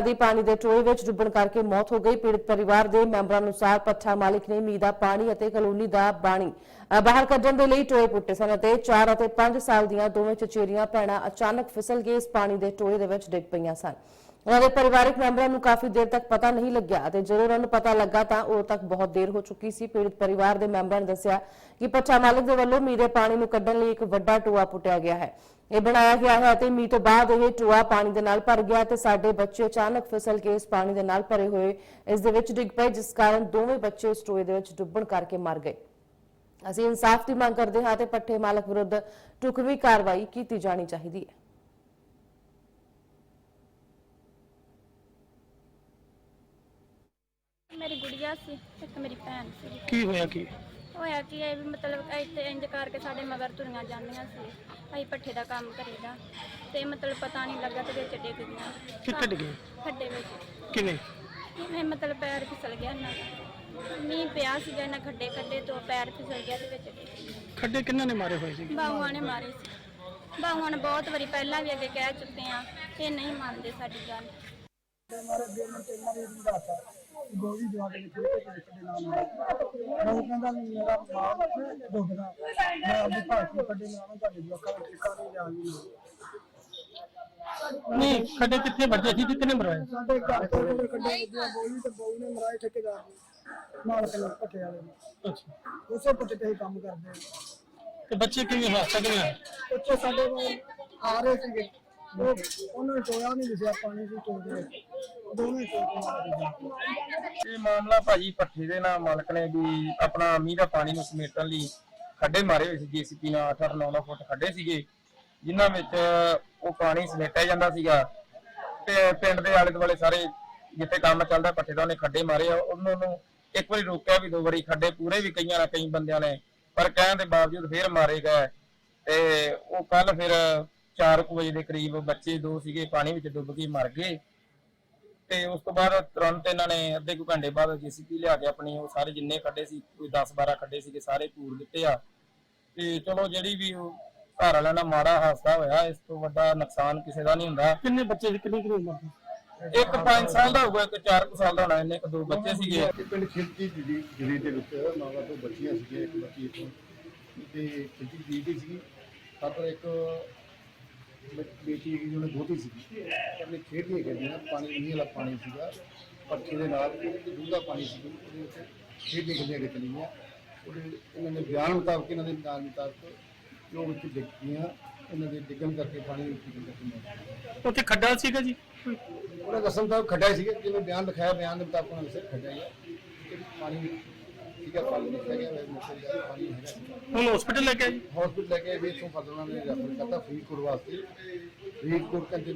ਮੈਂਬਰਾਂ ਦੀ ਪਾਣੀ ਦੇ ਟੋਏ ਵਿੱਚ ਡੁੱਬਣ ਕਰਕੇ ਮੌਤ ਹੋ ਗਈ। ਪੀੜਤ ਪਰਿਵਾਰ ਦੇ ਮੈਂਬਰਾਂ ਅਨੁਸਾਰ ਪੱਠਾ ਮਾਲਿਕ ਨੇ ਮੀਂਹ ਦਾ ਪਾਣੀ ਅਤੇ ਕਲੋਨੀ ਦਾ ਬਾਣੀ ਬਾਹਰ ਕੱਢਣ ਦੇ ਲਈ ਟੋਏ ਪੁੱਟੇ ਸਨ ਅਤੇ 4 ਅਤੇ 5 ਸਾਲ ਦੀਆਂ ਦੋਵੇਂ ਚਚੇਰੀਆਂ, ਭੈਣਾਂ ਅਚਾਨਕ ਫਿਸਲ ਕੇ ਇਸ ਪਾਣੀ ਦੇ ਟੋਏ ਦੇ ਵਿੱਚ ਡਿੱਗ ਪਈਆਂ ਸਨ। ਉਹਨਾਂ ਦੇ ਪਰਿਵਾਰਕ ਮੈਂਬਰਾਂ ਨੂੰ ਕਾਫੀ ਦੇਰ ਤੱਕ ਪਤਾ ਨਹੀਂ ਲੱਗਿਆ ਅਤੇ ਜਦੋਂ ਉਹਨਾਂ ਨੂੰ ਪਤਾ ਲੱਗਾ ਤਾਂ ਉਦੋਂ ਤੱਕ ਬਹੁਤ ਦੇਰ ਹੋ ਚੁੱਕੀ ਸੀ। ਪੀੜਤ ਪਰਿਵਾਰ ਦੇ ਮੈਂਬਰਾਂ ਨੇ ਦੱਸਿਆ ਕਿ ਪੱਠਾ ਮਾਲਕ ਦੇ ਵੱਲੋਂ ਮੀਂਹ ਦੇ ਪਾਣੀ ਨੂੰ ਕੱਢਣ ਲਈ ਇੱਕ ਵੱਡਾ ਟੋਆ ਪੁੱਟਿਆ ਗਿਆ ਹੈ। ਇਹ ਬਣਾਇਆ ਗਿਆ ਹੈ ਅਤੇ ਮੀਂਹ ਤੋਂ ਬਾਅਦ ਇਹ ਟੋਆ ਪਾਣੀ ਦੇ ਨਾਲ ਭਰ ਗਿਆ ਤੇ ਸਾਡੇ ਬੱਚੇ ਅਚਾਨਕ ਫਿਸਲ ਕੇ ਇਸ ਪਾਣੀ ਦੇ ਨਾਲ ਭਰੇ ਹੋਏ, ਇਸ ਦੇ ਵਿੱਚ ਡਿੱਗ ਪਏ, ਜਿਸ ਕਾਰਨ ਦੋਵੇਂ ਬੱਚੇ ਇਸ ਟੋਏ ਦੇ ਵਿੱਚ ਡੁੱਬਣ ਕਰਕੇ ਮਰ ਗਏ। ਅਸੀਂ ਇਨਸਾਫ ਦੀ ਮੰਗ ਕਰਦੇ ਹਾਂ ਤੇ ਪੱਠੇ ਮਾਲਕ ਵਿਰੁੱਧ ਟੁਕਵੀ ਕਾਰਵਾਈ ਕੀਤੀ ਜਾਣੀ ਚਾਹੀਦੀ ਹੈ। ਮੇਰੀ ਗੁੜੀਆ ਸੀ ਇੱਕ ਮੇਰੀ ਭੈਣ ਸੀ। ਕੀ ਹੋਇਆ ਕੀ? ਹੋਇਆ ਕਿ ਇਹ ਵੀ ਮਤਲਬ ਇੱਥੇ ਇੰਜ ਕਰਕੇ ਸਾਡੇ ਮਗਰ ਤੁਰੀਆਂ ਜਾਂਦੀਆਂ ਸੀ। ਅਸੀਂ ਪੱਠੇ ਦਾ ਕੰਮ ਕਰੀਦਾ ਤੇ ਮਤਲਬ ਪਤਾ ਨਹੀਂ ਲੱਗਾ ਤੇ ਵਿੱਚ ਡਿੱਗ ਗਈਆਂ। ਕਿੱਥੇ ਡਿੱਗੇ? ਖੱਡੇ ਵਿੱਚ। ਕਿਵੇਂ? ਕਿਵੇਂ ਮਤਲਬ ਪੈਰ ਫਿਸਲ ਗਿਆ ਦਾ ਮੀਂਹ ਪਿਆ ਸੀਗਾ ਇਹਨਾਂ ਖੱਡੇ ਖੱਡੇ ਤੋਂ ਪੈਰ ਫਿਸਲ ਗਿਆ ਤੇ ਵਿੱਚ ਡਿੱਗ ਗਏ। ਖੱਡੇ ਕਿੰਨਾਂ ਨੇ ਮਾਰੇ ਹੋਏ ਸੀ ਬਾਹੂਆਂ ਨੇ ਮਾਰੇ ਸੀ। ਬਾਹੂਆਂ ਨੇ ਬਹੁਤ ਵਾਰੀ ਪਹਿਲਾਂ ਵੀ ਅੱਗੇ ਕਹਿ ਚੁੱਕੇ ਆ ਇਹ ਨਹੀਂ ਮੰਨਦੇ ਸਾਡੀ ਗੱਲ। ਗੋਲੀ ਜਵਾ ਕੇ ਲਿਖੇ ਤੇ ਕਿਸੇ ਦੇ ਨਾਮ ਨਾਲ ਉਹ ਕਹਿੰਦਾ ਵੀ ਮੇਰਾ ਬਾਪ ਡੁੱਬਦਾ ਮੈਂ ਆਪਣੀ ਭਾਸ਼ੀ ਕੱਢੇ ਨਾਲ ਤੁਹਾਡੇ ਜਵਾਕਾਂ ਦਾ ਠੇਕਾ ਨਹੀਂ ਜਾਣੀ ਨਹੀਂ ਖੱਡੇ ਕਿੱਥੇ ਵੱਜੇ ਸੀ? ਤੇ ਕਿੰਨੇ ਮਰਵਾਏ? ਸਾਡੇ ਘਰ ਤੋਂ ਕੋਈ ਕੱਢੇ ਵੱਜਿਆ ਗੋਲੀ ਤੇ ਬੋਲ ਨੇ ਮਰਾਏ ਠੇਕੇਦਾਰ ਨੇ। ਮਾਲਕ ਨੇ ਪੱਟੇ ਵਾਲੇ ਨੇ। ਅੱਛਾ। ਉਸੇ ਪੱਟੇ ਤੇ ਹੀ ਕੰਮ ਕਰਦੇ ਆ। ਤੇ ਬੱਚੇ ਕਿਵੇਂ ਹਾਦਸਾ ਕਿਵੇਂ ਹੋਇਆ ਉੱਥੇ ਸਾਡੇ ਕੋਲ ਆ ਰਹੇ ਸੀਗੇ। ਉਹ ਉਹਨਾਂ ਨੇ ਟੋਇਆ ਨਹੀਂ ਦਿਸਿਆ ਪਾਣੀ ਦੀ ਟੋਏ ਦੇ ਦੋਵੇਂ ਇਹ ਮਾਮਲਾ ਭਾਜੀ ਪੱਠੇ ਦੇ ਨਾਲ ਮਾਲਕ ਨੇ ਵੀ ਆਪਣਾ ਮੀਂਹ ਦਾ ਪਾਣੀ ਨੂੰ ਸਮੇਟਣ ਲਈ ਖੱਡੇ ਮਾਰੇ ਹੋਏ ਸੀ, ਜੀਸੀਪੀ ਨਾਲ 8 9 9 ਫੁੱਟ ਖੱਡੇ ਸੀਗੇ, ਜਿਨ੍ਹਾਂ ਵਿੱਚ ਉਹ ਪਾਣੀ ਸਮੇਟਿਆ ਜਾਂਦਾ ਸੀਗਾ। ਤੇ ਪਿੰਡ ਦੇ ਆਲੇ ਦੁਆਲੇ ਸਾਰੇ ਜਿੱਥੇ ਕੰਮ ਚੱਲਦਾ ਪੱਠੇ ਦਾ ਉਹਨੇ ਖੱਡੇ ਮਾਰੇ ਆ। ਉਹਨਾਂ ਨੂੰ ਇੱਕ ਵਾਰੀ ਰੋਕਿਆ ਵੀ ਦੋ ਵਾਰੀ, ਖੱਡੇ ਪੂਰੇ ਵੀ ਕਈਆਂ ਨਾਲ ਕਈ ਬੰਦਿਆਂ ਨੇ, ਪਰ ਕਹਿਣ ਦੇ ਬਾਵਜੂਦ ਫੇਰ ਮਾਰੇ ਗਏ। ਤੇ ਉਹ ਕੱਲ ਫਿਰ 4 ਵਜੇ ਦੇ ਕਰੀਬ ਬੱਚੇ ਦੋ ਸੀਗੇ, ਪਾਣੀ ਵਿੱਚ ਡੁੱਬ ਕੇ ਮਰ ਗਏ। ਤੇ ਉਸ ਤੋਂ ਬਾਅਦ ਤੁਰੰਤ ਇਹਨਾਂ ਨੇ ਅੱਧੇ ਕੁ ਘੰਟੇ ਬਾਅਦ ਜੀਸੀਪੀ ਲਿਆ ਕੇ ਆਪਣੀ ਉਹ ਸਾਰੇ ਜਿੰਨੇ ਖੱਡੇ ਸੀ ਕੋਈ 10 12 ਖੱਡੇ ਸੀਗੇ ਸਾਰੇ ਪੂਰ ਦਿੱਤੇ ਆ। ਤੇ ਚਲੋ ਜਿਹੜੀ ਵੀ ਉਹ ਘਰ ਵਾਲਿਆਂ ਨਾਲ ਮਾੜਾ ਹਾਦਸਾ ਹੋਇਆ ਇਸ ਤੋਂ ਵੱਡਾ ਨੁਕਸਾਨ ਕਿਸੇ ਦਾ ਨਹੀਂ ਹੁੰਦਾ। ਕਿੰਨੇ ਬੱਚੇ ਸੀ ਕਿੰਨੀ ਕਿੰਨੀ ਉਮਰ ਸੀ? ਇੱਕ 5 ਸਾਲ ਦਾ ਹੋਊਗਾ ਇੱਕ 4 ਸਾਲ ਦਾ ਹੋਣਾ ਇਹਨੇ ਇੱਕ ਦੋ ਬੱਚੇ ਸੀਗੇ। ਇਹ ਪਿੰਡ ਖਿਲਜੀ ਜਿਹੜੀ ਜਿਹੜੀ ਦੇ ਵਿੱਚ ਮਾਵਾ ਤੋਂ ਬੱਚੀਆਂ ਸੀਗੀਆਂ ਇੱਕ ਬੱਚੀ ਇੱਥੋਂ ਤੇ ਖਿਲਜੀ ਦੀ ਦੀ ਸੀਗੀ ਪਰ ਇੱਕ ਬੇਟੀ ਹੈਗੀ ਜਿਹਨੇ ਦੋਤੀ ਸੀਗੀ। ਉਹਨੇ ਖੇਡਦੀਆਂ ਖੇਡੀਆਂ ਪਾਣੀ ਨਹੀਂ ਵਾਲਾ ਪਾਣੀ ਸੀਗਾ। ਪੱਖੇ ਦੇ ਨਾਲ ਡੂੰਘਾ ਪਾਣੀ ਸੀ। ਉਹਦੇ ਵਿੱਚ ਖੇਡਦੀਆਂ ਖੇਡੀਆਂ ਕਿ ਚਲੀਆਂ। ਉਹਦੇ ਇਹਨਾਂ ਦੇ ਬਿਆਨ ਮੁਤਾਬਕ ਇਹਨਾਂ ਦੇ ਬਿਆਨ ਮੁਤਾਬਕ ਜੋ ਵਿੱਚ ਡਿੱਗੀਆਂ ਇਹਨਾਂ ਦੇ ਡਿੱਗਣ ਕਰਕੇ ਪਾਣੀ ਵਿੱਚ ਡਿੱਗਣ। ਉੱਥੇ ਖੱਡਾ ਸੀਗਾ ਜੀ? ਉਹਨਾਂ ਦੱਸਣ ਦਾ ਖੱਡਾ ਸੀਗਾ। ਜਿਵੇਂ ਬਿਆਨ ਲਿਖਾਇਆ ਬਿਆਨ ਦੇ ਮੁਤਾਬਕ ਉਹਨਾਂ ਦੱਸਿਆ ਖੱਡਾ ਹੀ ਪਾਣੀ ਠੀਕ ਹੈ ਪਾਣੀ ਦਾ ਹੈਗਾ ਹੁਣ ਹਸਪੀਟਲ ਲੈ ਕੇ ਆਏ? ਜੀ ਹਸਪੀਟਲ ਲੈ ਕੇ ਵੀ ਇਥੋਂ ਫਸਲਾਂ ਨੇ ਰੈਫਰ ਕਰਤਾ ਫਰੀਦਕੋਟ ਵਾਸਤੇ। ਫਰੀਦਕੋਟ ਕਹਿੰਦੇ